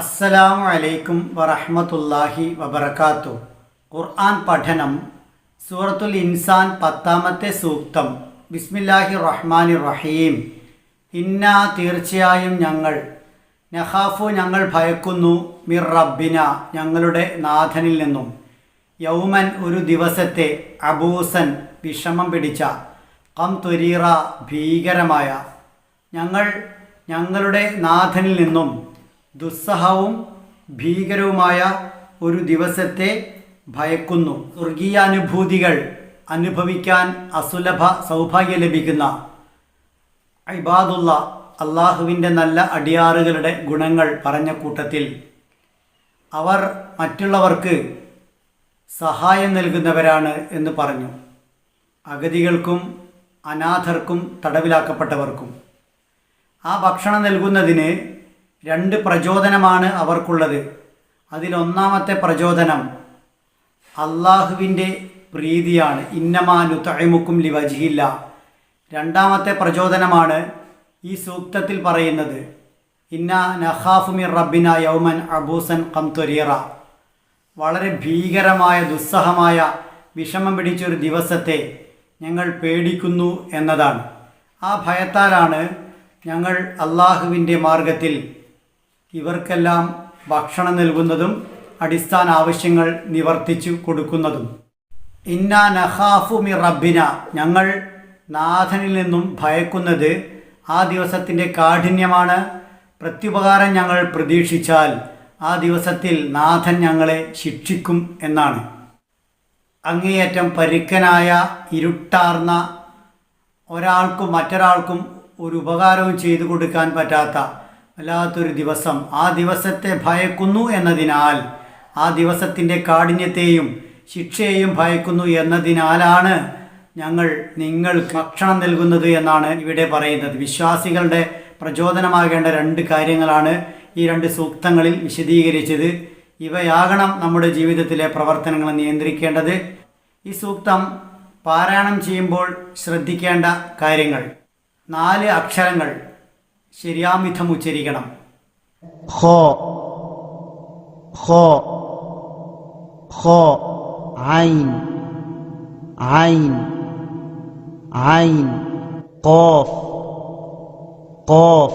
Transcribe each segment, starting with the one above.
അസ്സലാമു അലൈക്കും വറഹ്മത്തുള്ളാഹി വബറകാത്തു. ഖുർആൻ പഠനം സൂറത്തുൽ ഇൻസാൻ പത്താമത്തെ സൂക്തം. ബിസ്മില്ലാഹി റഹ്മാനി റഹീം ഇന്ന തീർച്ചയായും ഞങ്ങൾ നഹാഫു ഞങ്ങൾ ഭയക്കുന്നു മിർ റബ്ബിന ഞങ്ങളുടെ നാഥനിൽ നിന്നും. യൗമൻ ഒരു ദിവസത്തെ അബൂസൻ വിഷമം പിടിച്ച കം തുരീറ ഭീകരമായ. ഞങ്ങൾ ഞങ്ങളുടെ നാഥനിൽ നിന്നും ദുസ്സഹവും ഭീകരവുമായ ഒരു ദിവസത്തെ ഭയക്കുന്നു. സ്വർഗീയാനുഭൂതികൾ അനുഭവിക്കാൻ അസുലഭ സൗഭാഗ്യം ലഭിക്കുന്ന ഇബാദുള്ള അള്ളാഹുവിന്റെ നല്ല അടിയാറുകളുടെ ഗുണങ്ങൾ പറഞ്ഞ കൂട്ടത്തിൽ അവർ മറ്റുള്ളവർക്ക് സഹായം നൽകുന്നവരാണ് എന്ന് പറഞ്ഞു. അഗതികൾക്കും അനാഥർക്കും തടവിലാക്കപ്പെട്ടവർക്കും. ആ ഭക്ഷണം നൽകുന്നതിന് രണ്ട് പ്രചോദനമാണ് അവർക്കുള്ളത്. അതിലൊന്നാമത്തെ പ്രചോദനം അള്ളാഹുവിന്റെ പ്രീതിയാണ്. ഇന്നമാനു തഴമുക്കും ലിവജിയില്ല രണ്ടാമത്തെ പ്രചോദനമാണ് ഈ സൂക്തത്തിൽ പറയുന്നത്. ഇന്ന നഹാഫുമിർ റബ്ബിന യൗമൻ അബൂസൻ കംത്വരീറ വളരെ ഭീകരമായ ദുസ്സഹമായ വിഷമം പിടിച്ചൊരു ദിവസത്തെ ഞങ്ങൾ പേടിക്കുന്നു എന്നതാണ്. ആ ഭയത്താലാണ് ഞങ്ങൾ അള്ളാഹുവിന്റെ മാർഗത്തിൽ ഇവർക്കെല്ലാം ഭക്ഷണം നൽകുന്നതും അടിസ്ഥാന ആവശ്യങ്ങൾ നിവർത്തിച്ചു കൊടുക്കുന്നതും. ഇന്ന നഹാഫു മി റബ്ബിന ഞങ്ങൾ നാഥനിൽ നിന്നും ഭയക്കുന്നത് ആ ദിവസത്തിന്റെ കാഠിന്യമാണ്. പ്രത്യുപകാരം ഞങ്ങൾ പ്രതീക്ഷിച്ചാൽ ആ ദിവസത്തിൽ നാഥൻ ഞങ്ങളെ ശിക്ഷിക്കും എന്നാണ്. അങ്ങേയറ്റം പരുക്കനായ ഇരുട്ടാർന്ന ഒരാൾക്കും മറ്റൊരാൾക്കും ഒരു ഉപകാരവും ചെയ്തു കൊടുക്കാൻ പറ്റാത്ത വല്ലാത്തൊരു ദിവസം. ആ ദിവസത്തെ ഭയക്കുന്നു എന്നതിനാൽ ആ ദിവസത്തിന്റെ കാഠിന്യത്തെയും ശിക്ഷയെയും ഭയക്കുന്നു എന്നതിനാലാണ് ഞങ്ങൾ നിങ്ങൾ ഭക്ഷണം നൽകുന്നത് എന്നാണ് ഇവിടെ പറയുന്നത്. വിശ്വാസികളുടെ പ്രചോദനമാകേണ്ട രണ്ട് കാര്യങ്ങളാണ് ഈ രണ്ട് സൂക്തങ്ങളിൽ വിശദീകരിച്ചത്. ഇവയാകണം നമ്മുടെ ജീവിതത്തിലെ പ്രവർത്തനങ്ങൾ നിയന്ത്രിക്കേണ്ടത്. ഈ സൂക്തം പാരായണം ചെയ്യുമ്പോൾ ശ്രദ്ധിക്കേണ്ട കാര്യങ്ങൾ. നാല് അക്ഷരങ്ങൾ. ശരിയാമിധം ഉച്ചരിക്കണം خاء خاء خاء عين عين عين قاف قاف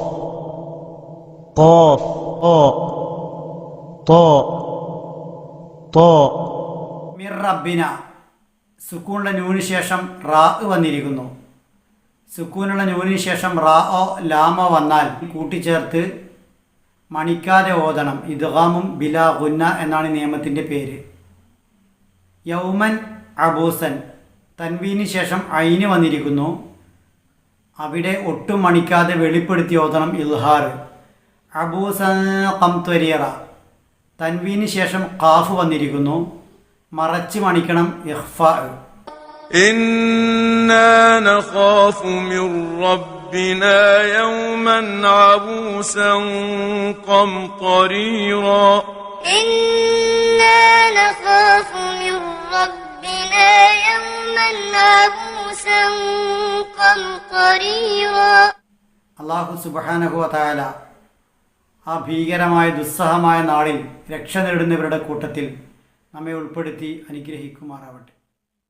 قاف طاء طاء طاء മിർ റബ്ബിന സുക്കൂണിൻ്റെ നൂന് ശേഷം റാ വന്നിരിക്കുന്നു സുക്കൂനുള്ള നൂനിന് ശേഷം റാ ഓ ലാമ വന്നാൽ കൂട്ടിച്ചേർത്ത് മണിക്കാതെ ഓതണം. ഇദ്ഗാമും ബില ഗുന്ന എന്നാണ് നിയമത്തിന്റെ പേര്. യൗമൻ അബൂസൻ. തൻവീന് ശേഷം ഐന് വന്നിരിക്കുന്നു. അവിടെ ഒട്ടും മണിക്കാതെ വെളിപ്പെടുത്തി ഓതണം ഇൽഹാർ. അബൂസൻ കംത്വരിയറ തൻവീന് ശേഷം കാഫ് വന്നിരിക്കുന്നു. മറച്ച് മണിക്കണം ഇഹ്ഫ إنا نخاف من ربنا يوما عبوسا قمطريرا إنا نخاف من ربنا يوما عبوسا قمطريرا അള്ളാഹു സുബഹാനഹുവ തായാല ആ ഭീകരമായ ദുസ്സഹമായ നാളിൽ രക്ഷ നേടുന്നവരുടെ കൂട്ടത്തിൽ നമ്മെ ഉൾപ്പെടുത്തി അനുഗ്രഹിക്കുമാറാവട്ടെ